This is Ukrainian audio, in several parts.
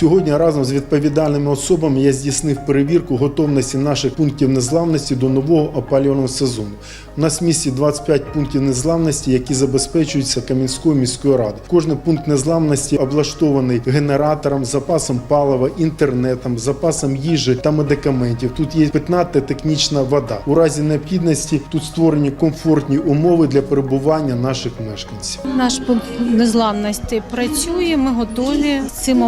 Сьогодні разом з відповідальними особами я здійснив перевірку готовності наших пунктів незламності до нового опалювального сезону. У нас в місті 25 пунктів незламності, які забезпечуються Кам'янською міською радою. Кожен пункт незламності облаштований генератором, запасом палива, інтернетом, запасом їжі та медикаментів. Тут є питна та технічна вода. У разі необхідності тут створені комфортні умови для перебування наших мешканців. Наш пункт незламності працює. Ми готові з цим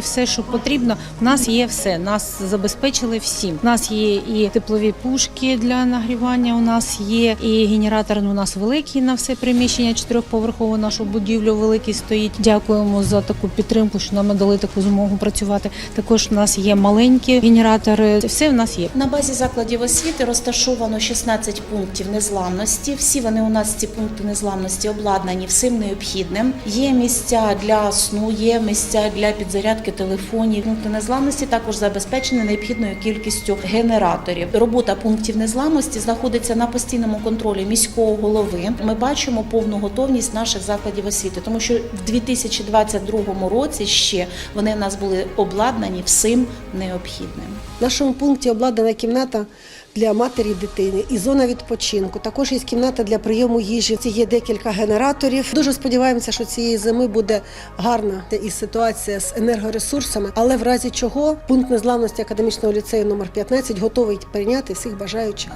Все, що потрібно. У нас є все. Нас забезпечили всім. У нас є і теплові пушки для нагрівання. У нас є і генератор. У нас великий на все приміщення. Чотирьохповерхову нашу будівлю великий стоїть. Дякуємо за таку підтримку, що нам дали таку змогу працювати. Також у нас є маленькі генератори. Все в нас є. На базі закладів освіти розташовано 16 пунктів незламності. Всі вони у нас ці пункти незламності обладнані всім необхідним. Є місця для сну, є місця для підзарядки телефонів. Пункти незламності також забезпечені необхідною кількістю генераторів. Робота пунктів незламності знаходиться на постійному контролі міського голови. Ми бачимо повну готовність наших закладів освіти, тому що в 2022 році ще вони в нас були обладнані всім необхідним. В нашому пункті обладнана кімната для матері дитини і зона відпочинку. Також є кімната для прийому їжі. Це є декілька генераторів. Дуже сподіваємося, що цієї зими буде гарна і ситуація з енергоресурсами. Але в разі чого пункт незламності академічного ліцею номер 15 готовий прийняти всіх бажаючих.